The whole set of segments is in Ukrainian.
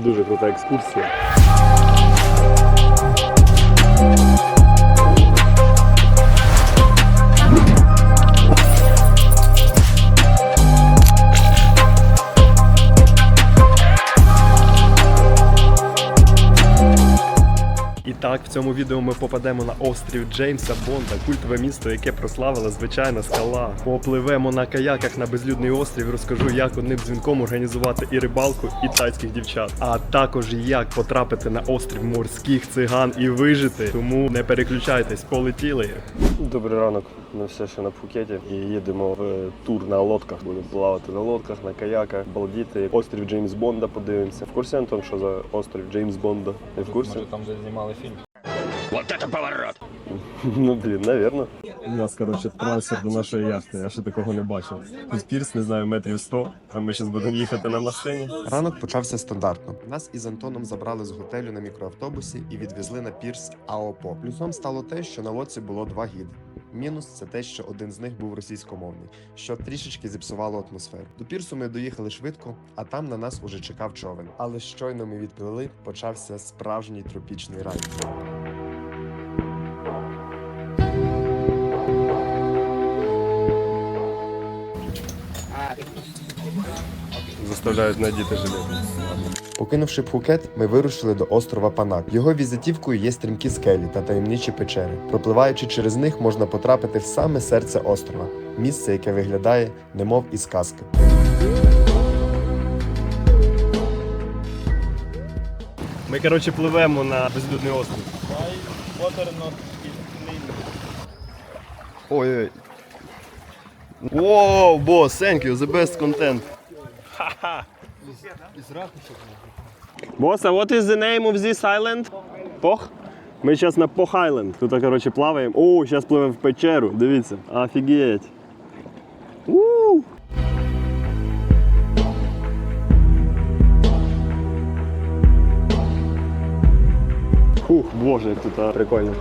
Дуже крута екскурсія. Так, в цьому відео ми попадемо на острів Джеймса Бонда, культове місто, яке прославила звичайна скала. Попливемо на каяках на безлюдний острів. Розкажу, як одним дзвінком організувати і рибалку, і тайських дівчат, а також як потрапити на острів морських циган і вижити. Тому не переключайтесь, полетіли. Добрий ранок. Ми все ще на Пхукеті і їдемо в тур на лодках. Будемо плавати на лодках, на каяках, балдіти. Острів Джеймс Бонда подивимося. В курсі Антон, що за острів Джеймс Бонда? Не в курсі? Може, там де знімали фільм. Ну блін, навірно. У нас, коротше, трансфер до нашої яхти. Я ще такого не бачив. Тут пірс, не знаю, метрів 100, а ми зараз будемо їхати на машині. Ранок почався стандартно. Нас із Антоном забрали з готелю на мікроавтобусі і відвезли на пірс АОПО. Плюсом стало те, що на лодці було два гіди. Мінус це те, що один з них був російськомовний, що трішечки зіпсувало атмосферу. До пірсу ми доїхали швидко, а там на нас уже чекав човен. Але щойно ми відплили, почався справжній тропічний рай. Заставляють надіти жилет. Покинувши Пхукет, ми вирушили до острова Панак. Його візитівкою є стрімкі скелі та таємничі печери. Пропливаючи через них, можна потрапити в саме серце острова, місце, яке виглядає немов із казки. Ми, коротше, пливемо на безлюдний острів. Ой-ой. Воу, бос, thank you, the best content. Боса, what is the name of this island? Пох? Ми зараз на Пох Айленд. Тут, коротше, плаваємо. О, зараз пливемо в печеру. Дивіться. Офігеть. У! Фух, боже, як тут а, прикольно.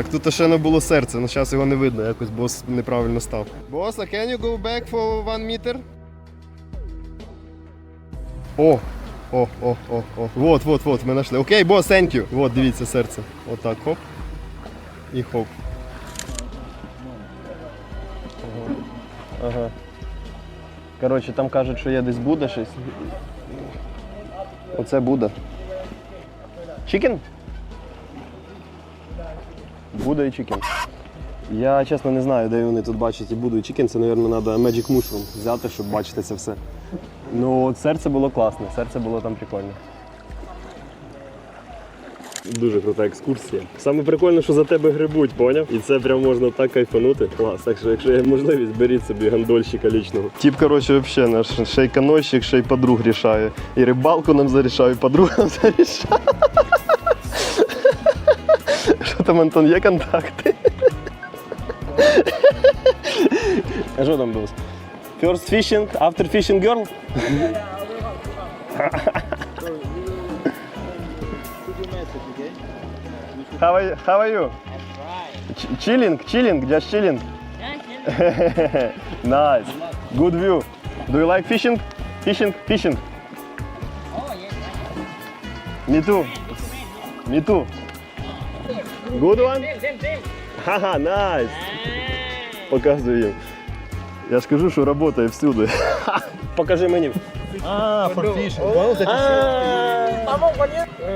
Так, тут ще не було серця, але зараз його не видно, якось бос неправильно став. Бос, а can you go back for one meter? О, о, о, о, о. Вот, вот, вот, ми знайшли. Окей, бос, thank you. Вот, дивіться серце. Отак, хоп. І хоп. Ага. Коротше, там кажуть, що є десь буде щось. Оце буде. Чікен? Буде і чікен. Я чесно не знаю, де вони тут бачать і буду і чікен. Це, мабуть, треба Magic Mushroom взяти, щоб бачити це все. Ну, от серце було класне, серце було там прикольне. Дуже крута екскурсія. Саме прикольне, що за тебе грибуть, поняв? І це прям можна так кайфанути. Клас. Так що, якщо є можливість, беріть собі гандольщика лічного. Тіп, коротше, взагалі наш шейканощик, ще й подруг рішає. І рибалку нам зарішає, і подруг нам зарішає. Там, Антон, є контакти? А що там було? First fishing, after fishing girl? How are you? How are you? Ch- chilling, chilling, just chilling. nice. Good view. Do you like fishing? Fishing, fishing. Me too. Me too. Good one? Ха-ха, nice. Показую їм. Я ж кажу, що працює всюди. Покажи мені. Ah, for fishing. Well, that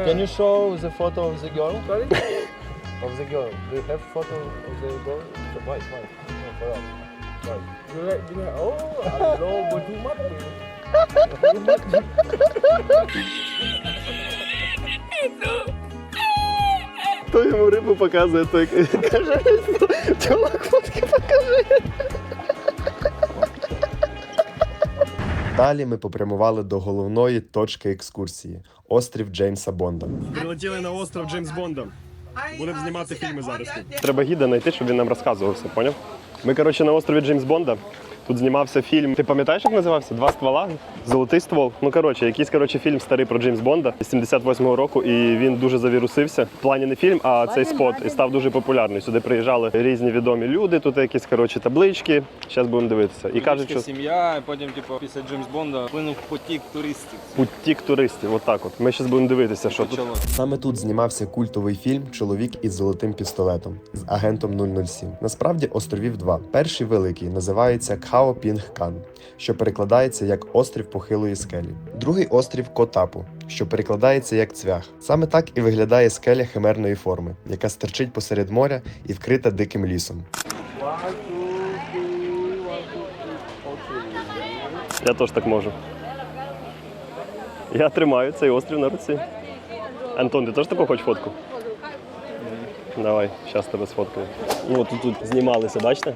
Can you show the photo of the girl? Sorry? of the girl. Do you have photo of the girl? Why? Why? No, for us. Why? You like, you like, oh, hello, but too much. Too much. Хто йому рибу показує, той каже, чолок фотки покажи. Далі ми попрямували до головної точки екскурсії острів Джеймса Бонда. Прилетіли на остров Джеймс Бонда. Будемо знімати фільми зараз. Треба гіда знайти, щоб він нам розказував все, поняв? Ми, коротше, на острові Джеймс Бонда. Тут знімався фільм. Ти пам'ятаєш, як називався? Два ствола? Золотий ствол. Ну коротше, якийсь коротше фільм старий про Джеймс Бонда з 78-го року, і він дуже завірусився. В плані не фільм, а цей спот і став дуже популярний. Сюди приїжджали різні відомі люди. Тут якісь коротше таблички. Зараз будемо дивитися. І кажуть, що сім'я, і потім, типу, після Джеймс Бонда плинув потік туристів. потік туристів. Отак, от ми зараз будемо дивитися, що тут. Саме тут знімався культовий фільм Чоловік із золотим пістолетом з агентом 007. Насправді островів два. Перший великий називається Кхао Пінг Кан, що перекладається як острів похилої скелі. Другий острів Котапу, що перекладається як цвях. Саме так і виглядає скеля химерної форми, яка стерчить посеред моря і вкрита диким лісом. Я теж так можу. Я тримаю цей острів на руці. Антон, ти теж таку хочеш фотку? Давай, зараз тебе сфоткаю. Ну, тут, тут знімалися, бачите?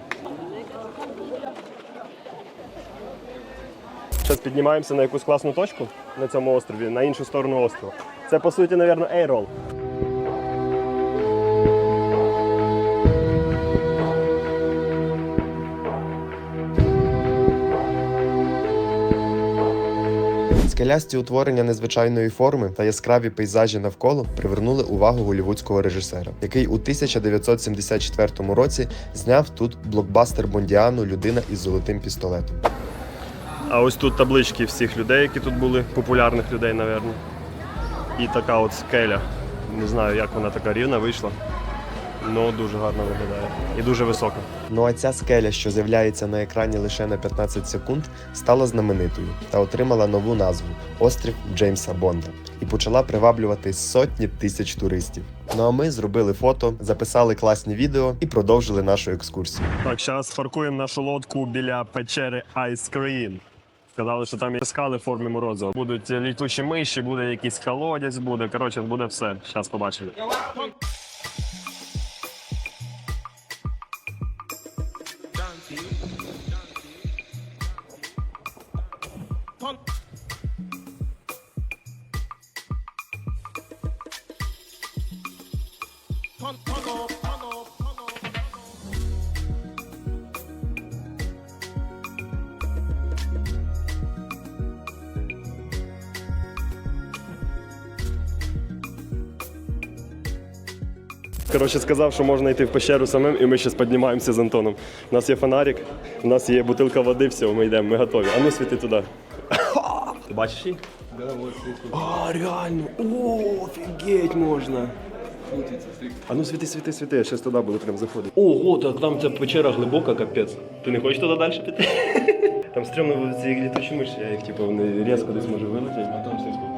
Зараз піднімаємося на якусь класну точку на цьому острові, на іншу сторону острова. Це, по суті, мабуть, ейрол. Скелясті утворення незвичайної форми та яскраві пейзажі навколо привернули увагу голівудського режисера, який у 1974 році зняв тут блокбастер Бондіану Людина із золотим пістолетом. А ось тут таблички всіх людей, які тут були, популярних людей, напевно. І така от скеля. Не знаю, як вона така рівна вийшла. Ну, дуже гарно виглядає. І дуже висока. Ну а ця скеля, що з'являється на екрані лише на 15 секунд, стала знаменитою та отримала нову назву Острів Джеймса Бонда і почала приваблювати сотні тисяч туристів. Ну а ми зробили фото, записали класні відео і продовжили нашу екскурсію. Так, зараз паркуємо нашу лодку біля печери Ice Cream. Сказали, що там є скали в формі морозива. Будуть літучі миші, буде якийсь колодязь, буде. Коротше, буде все. Зараз побачимо. Коротше, сказав, що можна йти в пещеру самим, і ми зараз піднімаємося з Антоном. У нас є фонарик, у нас є бутилка води, все, ми йдемо, ми готові. А ну світи туди. Ти бачиш її? А, реально! О, офігеть можна! А ну світи, світи, світи, я зараз туди буду прям заходити. Ого, так там ця печера глибока, капець. Ти не хочеш туди далі піти? Там стрьомно ці літучі миші, я їх типу вони різко десь може вилетять. А там все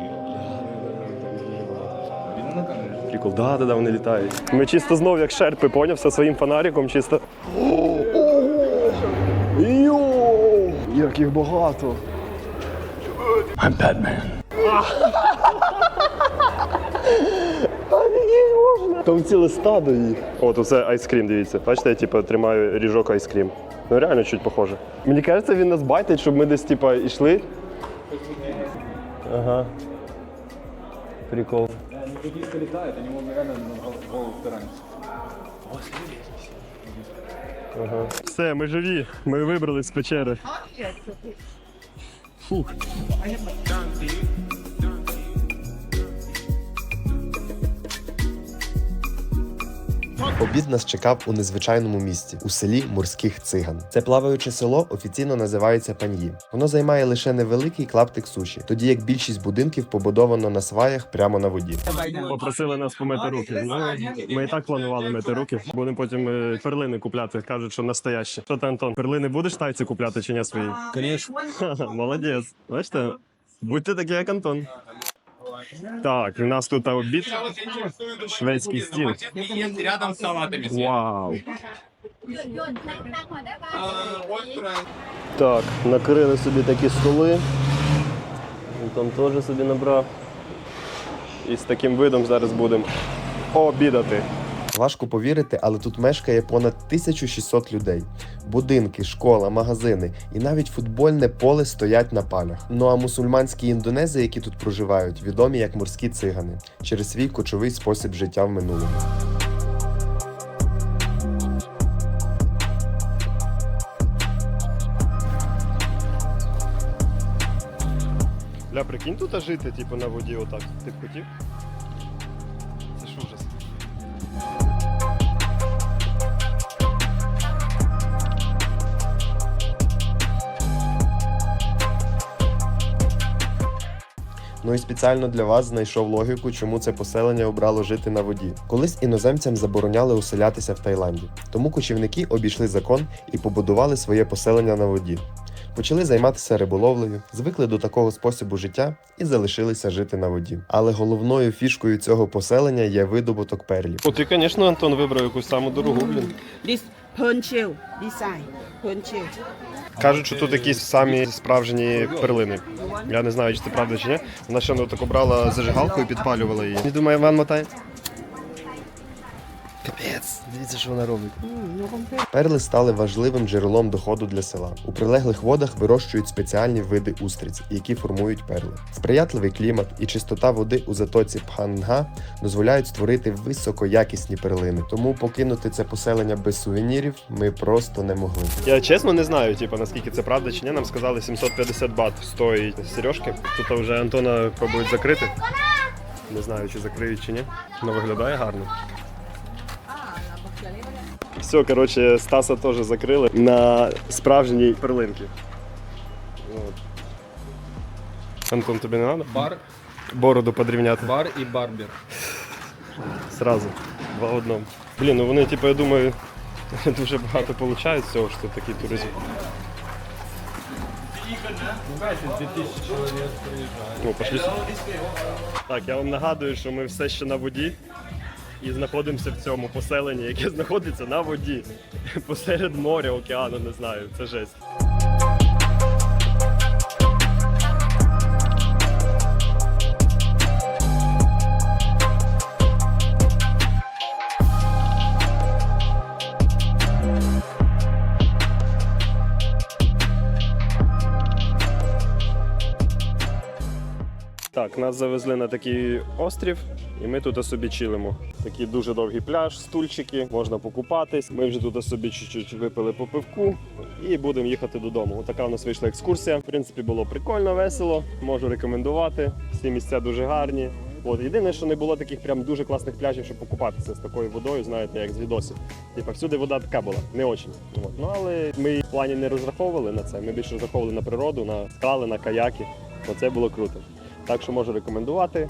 Прикол, да, да, да, вони літають. Ми чисто знов як шерпи, поняв, все своїм фонариком чисто. Йоу! Як їх багато. I'm Batman. Там ціле стадо їх. От оце айскрім, дивіться. Бачите, я типу, тримаю ріжок айскрім. Ну реально чуть похоже. Мені кажеться, він нас байтить, щоб ми десь типу, йшли. Ага. Прикол. Буддисты летают, они могут реально на голову втираниться. Ага. Все, ми живі. Ми вибрались з печери. Фух. Обід нас чекав у незвичайному місці у селі Морських Циган. Це плаваюче село офіційно називається Пан'ї. Воно займає лише невеликий клаптик суші, тоді як більшість будинків побудовано на сваях прямо на воді. Попросили нас помити руки. Ми і так планували мити руки. Будемо потім е, перлини купляти. Кажуть, що настоящі. Що ти, Антон, перлини будеш тайці купляти чи ні свої? Конечно. Молодець. Бачите, будьте такі, як Антон. Так, у нас тут обід. Шведський стіл. Рядом с салатами. Вау. Так, накрили собі такі столи. Антон теж собі набрав. І з таким видом зараз будемо обідати. Важко повірити, але тут мешкає понад 1600 людей. Будинки, школа, магазини і навіть футбольне поле стоять на палях. Ну а мусульманські індонези, які тут проживають, відомі як морські цигани через свій кочовий спосіб життя в минулому. Бля, прикинь тут жити, типу, на воді отак. Ти б хотів? Ну і спеціально для вас знайшов логіку, чому це поселення обрало жити на воді. Колись іноземцям забороняли оселятися в Таїланді, тому кочівники обійшли закон і побудували своє поселення на воді. Почали займатися риболовлею, звикли до такого способу життя і залишилися жити на воді. Але головною фішкою цього поселення є видобуток перлів. О, ти, звісно, Антон вибрав якусь саму дорогу, блін. This бісай, shell. Кажуть, що тут якісь самі справжні перлини. Я не знаю, чи це правда чи ні. Вона ще ну, так обрала зажигалку і підпалювала її. Не думаю, Іван мотай. Дивіться, що вона робить. Перли стали важливим джерелом доходу для села. У прилеглих водах вирощують спеціальні види устриць, які формують перли. Сприятливий клімат і чистота води у затоці Пханга дозволяють створити високоякісні перлини. Тому покинути це поселення без сувенірів ми просто не могли. Я чесно не знаю, типу, наскільки це правда чи ні. Нам сказали 750 бат стоїть сережки. Тут вже Антона пробують закрити. Не знаю, чи закриють чи ні. Ну виглядає гарно. Все, коротше, Стаса теж закрили на справжній перлинки. От. Антон, тобі не треба? Бар, Бороду подрівняти. бар і барбір. Сразу. Два в одному. Блін, ну вони, типу, я думаю, дуже багато получають з цього, що такий туризм. Ну, пошли. сюди. Так, я вам нагадую, що ми все ще на воді і знаходимося в цьому поселенні, яке знаходиться на воді. Посеред моря, океану, не знаю. Це жесть. Так, нас завезли на такий острів, і ми тут собі чилимо. Такий дуже довгий пляж, стульчики, можна покупатись. Ми вже тут собі чуть-чуть випили по пивку і будемо їхати додому. Така у нас вийшла екскурсія. В принципі, було прикольно, весело. Можу рекомендувати. Всі місця дуже гарні. От єдине, що не було таких прям дуже класних пляжів, щоб покупатися з такою водою, знаєте, як з відосів. Типа всюди вода така була, не очень. От. Ну але ми в плані не розраховували на це. Ми більше розраховували на природу, на скали, на каяки. Оце було круто. Так що можу рекомендувати.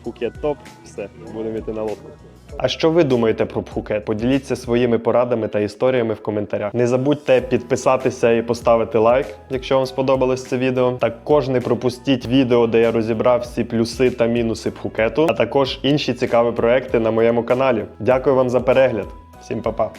Пхукет топ, все, будемо йти на лодку. А що ви думаєте про Пхукет? Поділіться своїми порадами та історіями в коментарях. Не забудьте підписатися і поставити лайк, якщо вам сподобалось це відео. Також не пропустіть відео, де я розібрав всі плюси та мінуси Пхукету, а також інші цікаві проекти на моєму каналі. Дякую вам за перегляд. Всім па-па!